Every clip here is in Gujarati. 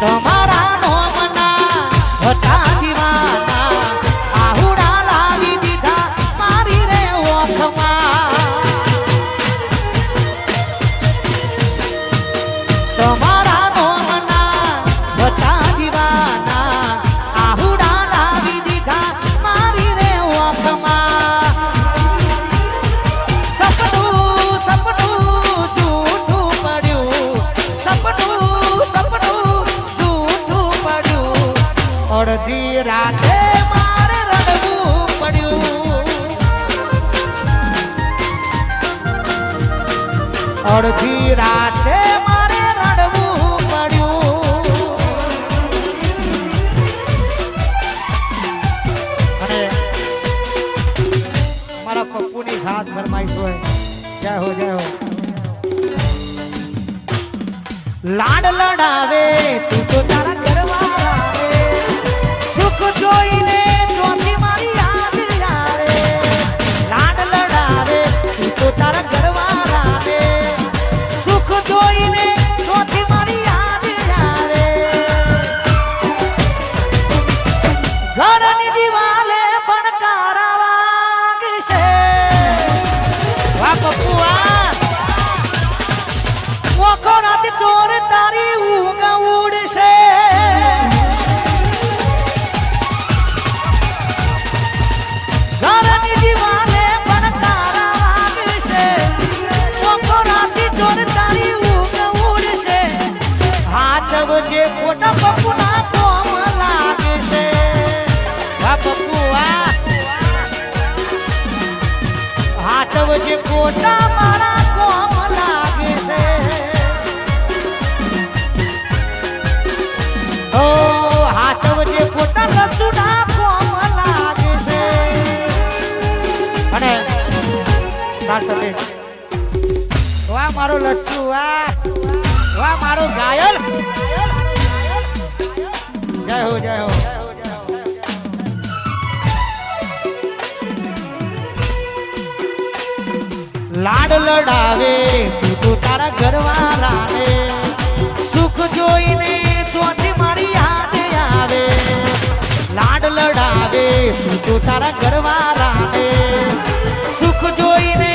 તમારા નોમના હતા અડધી રાતે મારે રડવું પડ્યું. અડધી રાતે મારે રડવું પડ્યું. અને મારા પપ્પુની ખાસ ફરમાઈશ હોય. જય હો જય હો. લાડ લડાવે, તું તો વાહ મારો લચ્છુ વાહ વાહ મારો ઘાયલ જય હો જય હો. લાડ લડાવે, તું તો તારા ઘરવાળા રે સુખ જોઈને ચોથી મારી યાદ આવે. લાડ લડાવે, તું તો તારા ઘરવાળા રે સુખ જોઈને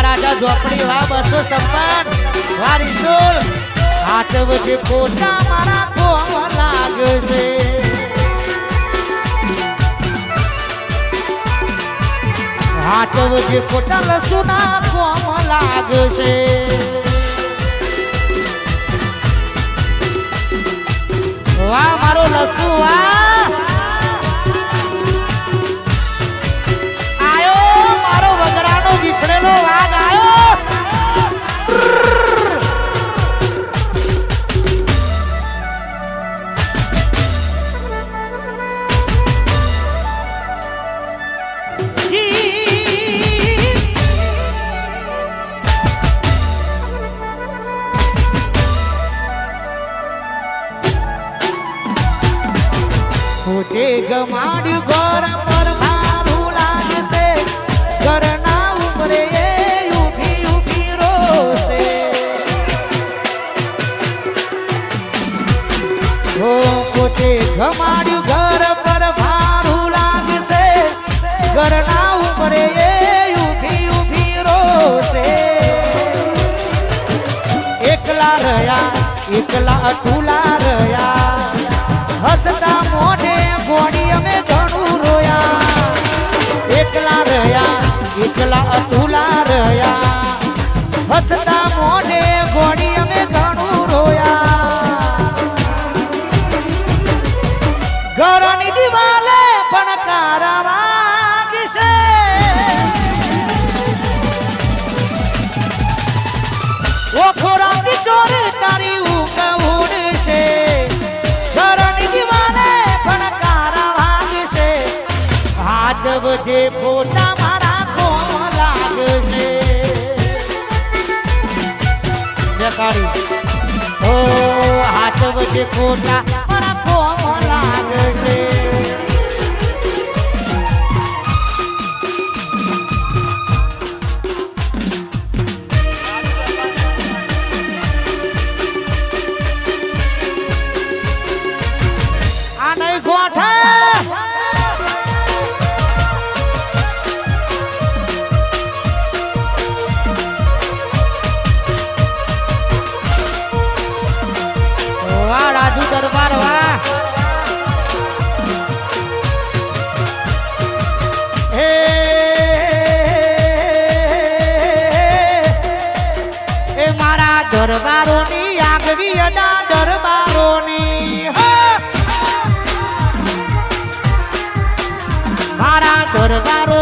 વા રાજા ઝોપડી વા બસો સંપન વા રીસોલ હાથ વજે ફોટા મારા કોમ લાગશે. હાથ વજે ફોટા લસુના કોમ લાગશે. વા મારો લસુ, વાહ. એકલા રહ્યા, એકલા અટુલા રહ્યા. હસતા મોઢે ગોળી અમે ઘણું રોયા. એકલા રહ્યા, એકલા અતુલા રહ્યા. હસતા મોઢે આજે ફોટા મારા કોમ લાગશે બેકારી ઓ હાથ વચ્ચે ફોટા. ની આગવી અદા દરબારોની. મારા દરબારો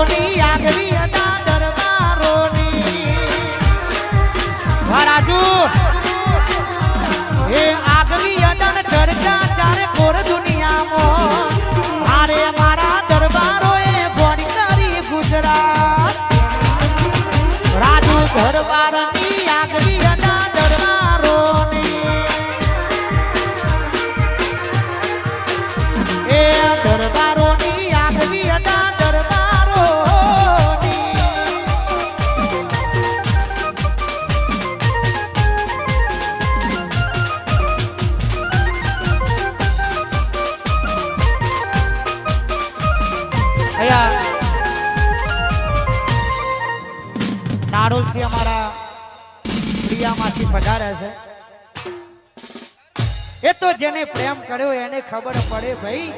કર્યો, એને ખબર પડે ભાઈ.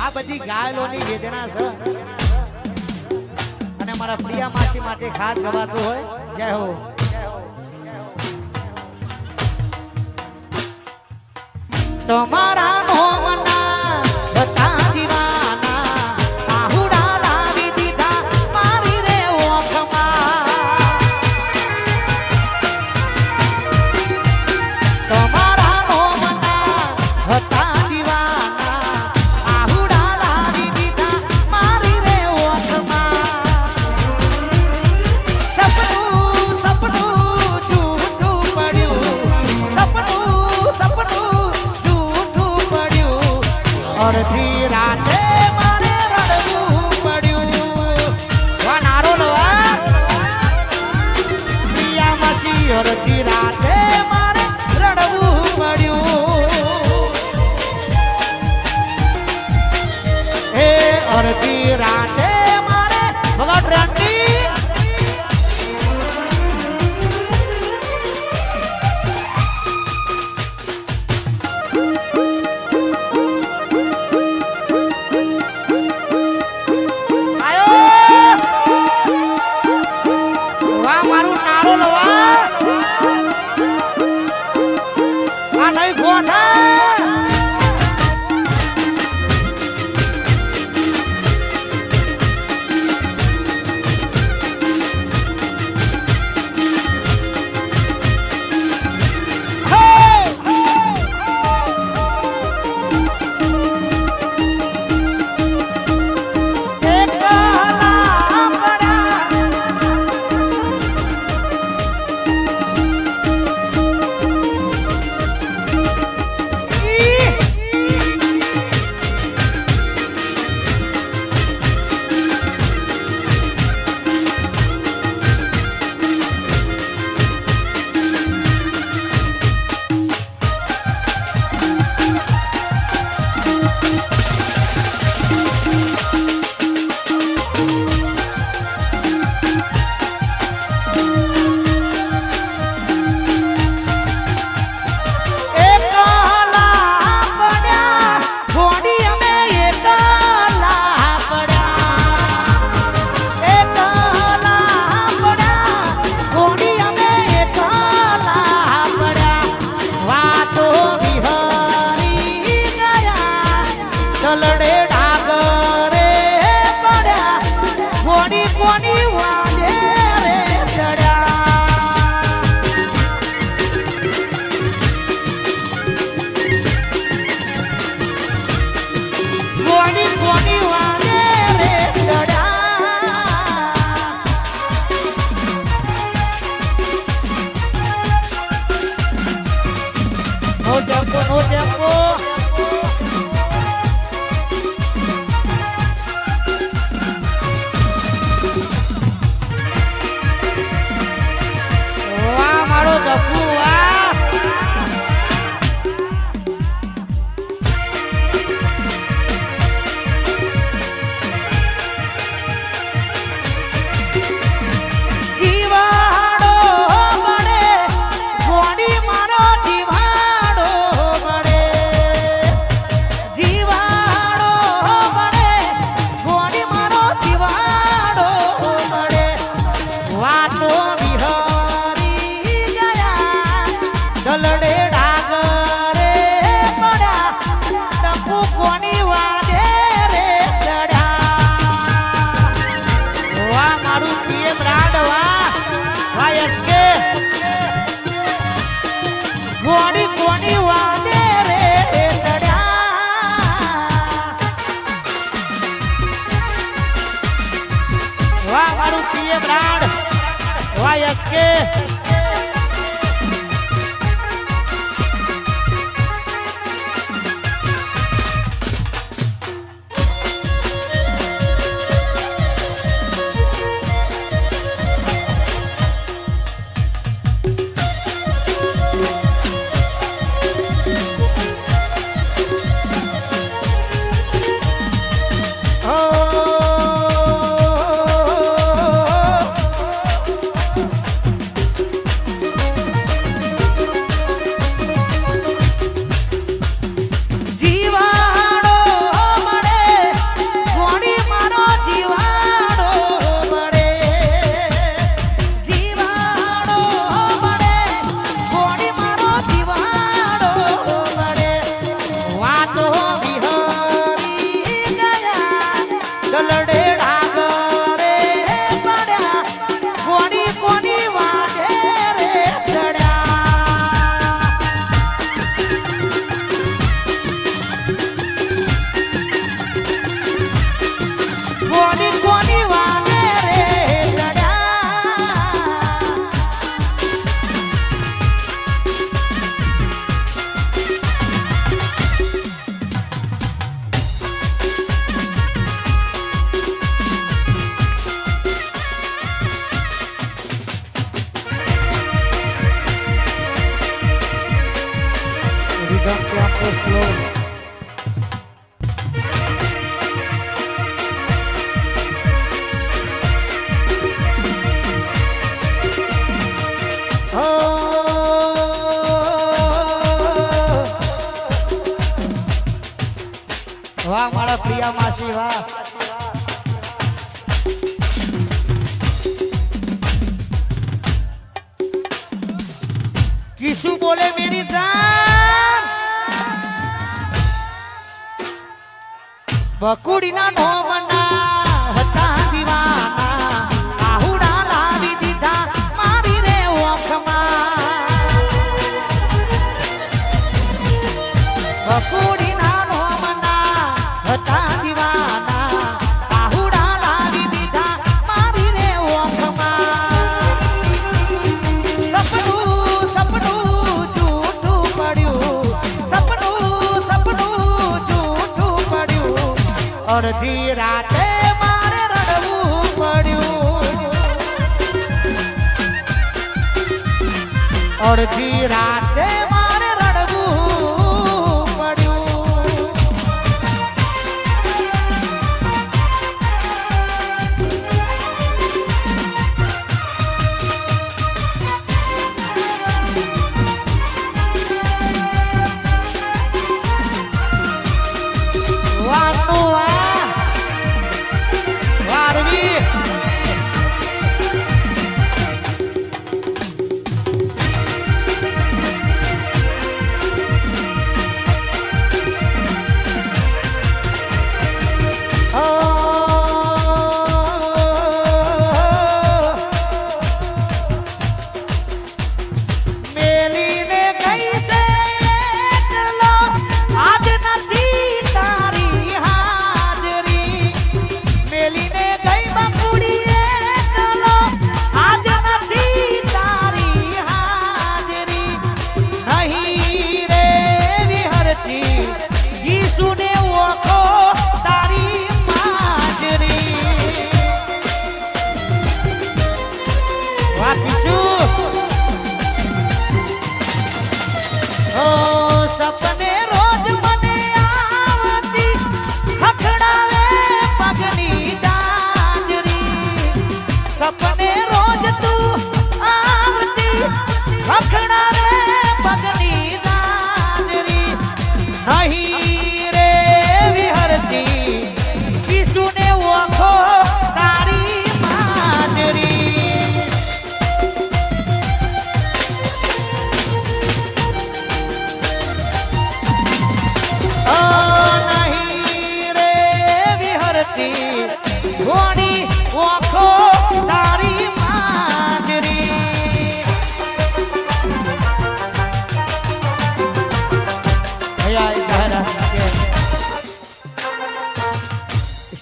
આ બધી ગાયલોની વેદના છે. અને મારા પ્રિયા માસી માટે ખાસ ગવાતું હોય. જય હો. તમારા નો વાહ મારું પીએ બ્રાન્ડ વાહ SK Big up from Oslo. વકુડીના ઢોમન અડધી રાતે મારે રડવું પડ્યું. અડધી રાત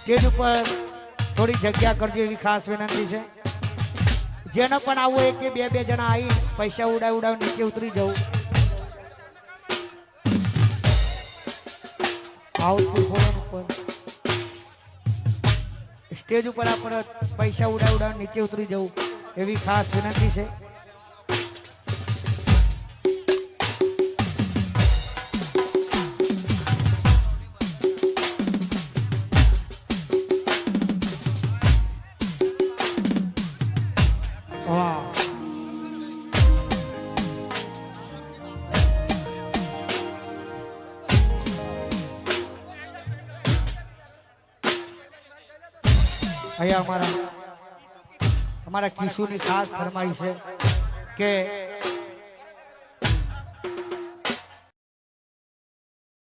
સ્ટેજ ઉપર થોડી જગ્યા કરજો એવી ખાસ વિનંતી છે. જેને પણ આવું એક કે બે બે જણા આવી પૈસા ઉડાવી ઉડાવી નીચે ઉતરી જવું. આવું સ્ટેજ ઉપર આપણે પૈસા ઉડાવી ઉડાવી નીચે ઉતરી જવું એવી ખાસ વિનંતી છે. અમારા કિશુની ખાસ ફરમાઈ છે કે